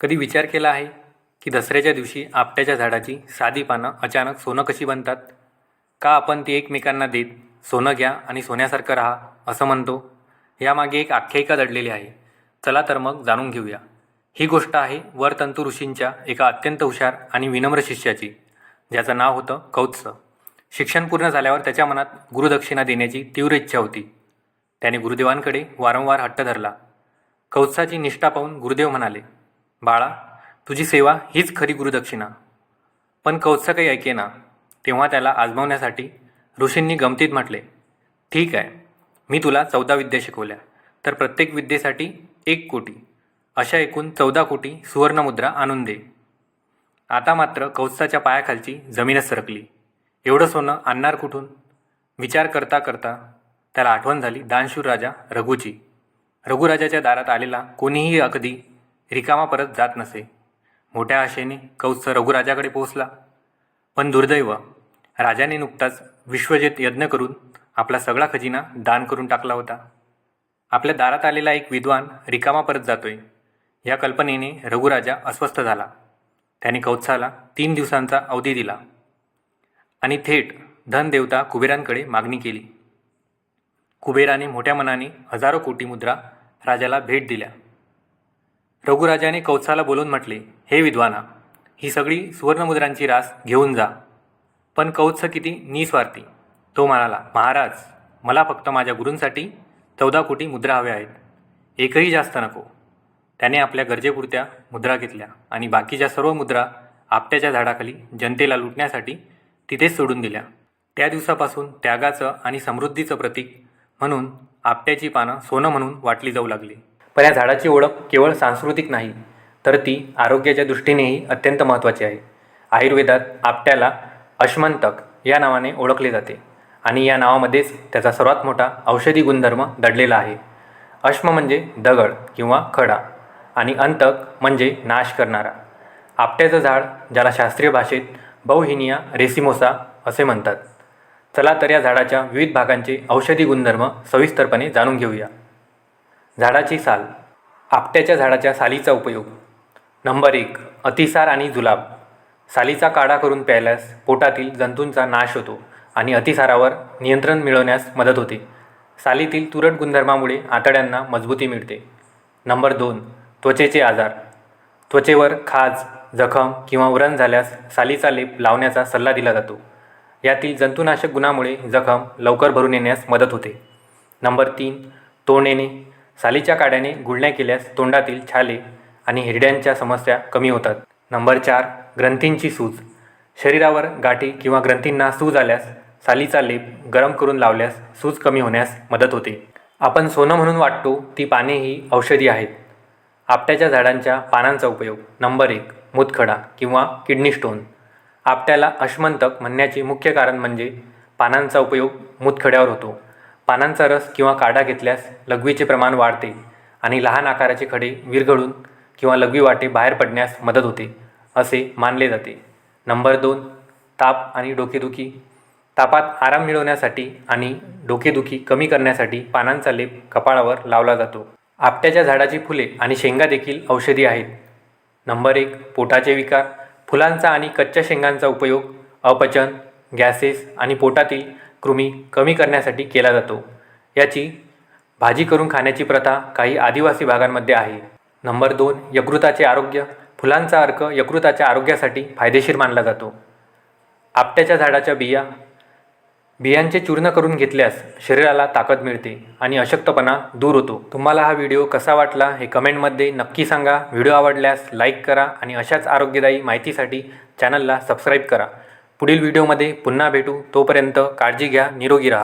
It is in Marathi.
कधी विचार केला आहे की दसऱ्याच्या दिवशी आपट्याच्या झाडाची साधी पानं अचानक सोनं कशी बनतात? का आपण ती एकमेकांना देत सोनं घ्या आणि सोन्यासारखं राहा असं म्हणतो? यामागे एक आख्यायिका दडलेली आहे. चला तर मग जाणून घेऊया. ही गोष्ट आहे वरतंतू ऋषींच्या एका अत्यंत हुशार आणि विनम्र शिष्याची ज्याचं नाव होतं कौत्स. शिक्षण पूर्ण झाल्यावर त्याच्या मनात गुरुदक्षिणा देण्याची तीव्र इच्छा होती. त्याने गुरुदेवांकडे वारंवार हट्ट धरला. कौत्साची निष्ठा पाहून गुरुदेव म्हणाले बाळा तुझी सेवा हीच खरी गुरुदक्षिणा. पण कौत्स काही ऐकेना तेव्हा त्याला आजमावण्यासाठी ऋषींनी गमतीत म्हटले ठीक आहे मी तुला चौदा विद्या शिकवल्या तर प्रत्येक विद्येसाठी एक कोटी. अशा एकूण चौदा कोटी सुवर्णमुद्रा आणून दे. आता मात्र कौत्साच्या पायाखालची जमीनच सरकली. एवढं सोनं आणणार कुठून? विचार करता करता त्याला आठवण झाली दानशूर राजा रघुची. रघुराजाच्या दारात आलेला कोणीही अगदी रिकामा परत जात नसे. मोठ्या आशेने कौत्स रघुराजाकडे पोहोचला. पण दुर्दैव राजाने नुकताच विश्वजित यज्ञ करून आपला सगळा खजिना दान करून टाकला होता. आपल्या दारात आलेला एक विद्वान रिकामा परत जातोय. या कल्पनेने रघुराजा अस्वस्थ झाला. त्याने कौत्साला तीन दिवसांचा अवधी दिला. आणि थेट धनदेवता कुबेरांकडे मागणी केली. कुबेराने मोठ्या मनाने हजारो कोटी मुद्रा राजाला भेट दिल्या. रघुराजाने कौत्साला बोलून म्हटले हे विद्वाना ही सगळी सुवर्णमुद्रांची रास घेऊन जा. पण कौत्स किती निस्वार्थी. तो म्हणाला महाराज मला फक्त माझ्या गुरूंसाठी चौदा कोटी मुद्रा हव्या आहेत. एकही जास्त नको. त्याने आपल्या गरजेपुरत्या मुद्रा घेतल्या आणि बाकीच्या सर्व मुद्रा आपट्याच्या झाडाखाली जनतेला लुटण्यासाठी तिथेच सोडून दिल्या. त्या दिवसापासून त्यागाचं आणि समृद्धीचं प्रतीक म्हणून आपट्याची पानं सोनं म्हणून वाटली जाऊ लागली. पण या झाडाची ओळख केवळ सांस्कृतिक नाही तर ती आरोग्याच्या दृष्टीनेही अत्यंत महत्त्वाची आहे. आयुर्वेदात आपट्याला अश्मंतक या नावाने ओळखले जाते आणि या नावामध्येच त्याचा सर्वात मोठा औषधी गुणधर्म दडलेला आहे. अश्म म्हणजे दगड किंवा खडा आणि अंतक म्हणजे नाश करणारा. आपट्याचं झाड ज्याला शास्त्रीय भाषेत बहुहिनिया रेसिमोसा असे म्हणतात. चला तर या झाडाच्या विविध भागांचे औषधी गुणधर्म सविस्तरपणे जाणून घेऊया. झाडाची साल आपट्याच्या झाडाच्या सालीचा उपयोग. नंबर एक अतिसार आणि जुलाब. सालीचा काढा करून प्यायल्यास पोटातील जंतूंचा नाश होतो आणि अतिसारावर नियंत्रण मिळवण्यास मदत होते. सालीतील तुरट गुणधर्मामुळे आतड्यांना मजबूती मिळते. नंबर दोन त्वचेचे आजार. त्वचेवर खाज जखम किंवा व्रण झाल्यास सालीचा लेप लावण्याचा सल्ला दिला जातो. यातील जंतुनाशक गुणामुळे जखम लवकर भरून येण्यास मदत होते. नंबर तीन तोंड येणे. सालीच्या काड्याने गुळण्या केल्यास तोंडातील छाले आणि हिरड्यांच्या समस्या कमी होतात. नंबर चार ग्रंथींची सूज. शरीरावर गाठी किंवा ग्रंथींना सूज आल्यास सालीचा लेप गरम करून लावल्यास सूज कमी होण्यास मदत होते. आपण सोनं म्हणून वाटतो ती पाने ही औषधी आहेत. आपट्याच्या झाडांच्या पानांचा उपयोग. नंबर एक मुतखडा किंवा किडनी स्टोन. आपट्याला अश्मंतक म्हणण्याचे मुख्य कारण म्हणजे पानांचा उपयोग मुतखड्यावर होतो. पानांचा रस किंवा काढा घेतल्यास लघवीचे प्रमाण वाढते आणि लहान आकाराचे खडे विरघळून किंवा लघवी वाटे बाहेर पडण्यास मदत होते असे मानले जाते. नंबर दोन ताप आणि डोकेदुखी. तापात आराम मिळवण्यासाठी आणि डोकेदुखी कमी करण्यासाठी पानांचा लेप कपाळावर लावला जातो. आपट्याच्या झाडाची फुले आणि शेंगा देखील औषधी आहेत. नंबर एक पोटाचे विकार. फुलांचा आणि कच्च्या शेंगांचा उपयोग अपचन गॅसेस आणि पोटातील कृमी कमी करण्यासाठी केला जातो. याची भाजी करून खाण्याची प्रथा काही आदिवासी भागांमध्ये आहे. नंबर दोन यकृताचे आरोग्य. फुलांचा अर्क यकृताच्या आरोग्यासाठी फायदेशीर मानला जातो. आपट्याच्या झाडाच्या बिया बियांचे चूर्ण करून घेतल्यास शरीराला ताकद मिळते आणि अशक्तपणा दूर होतो. तुम्हाला हा व्हिडिओ कसा वाटला हे कमेंटमध्ये नक्की सांगा. व्हिडिओ आवडल्यास लाईक करा आणि अशाच आरोग्यदायी माहितीसाठी चॅनलला सबस्क्राईब करा. पुढील व्हिडिओमध्ये पुन्हा भेटू. तोपर्यंत काळजी घ्या निरोगी राहा.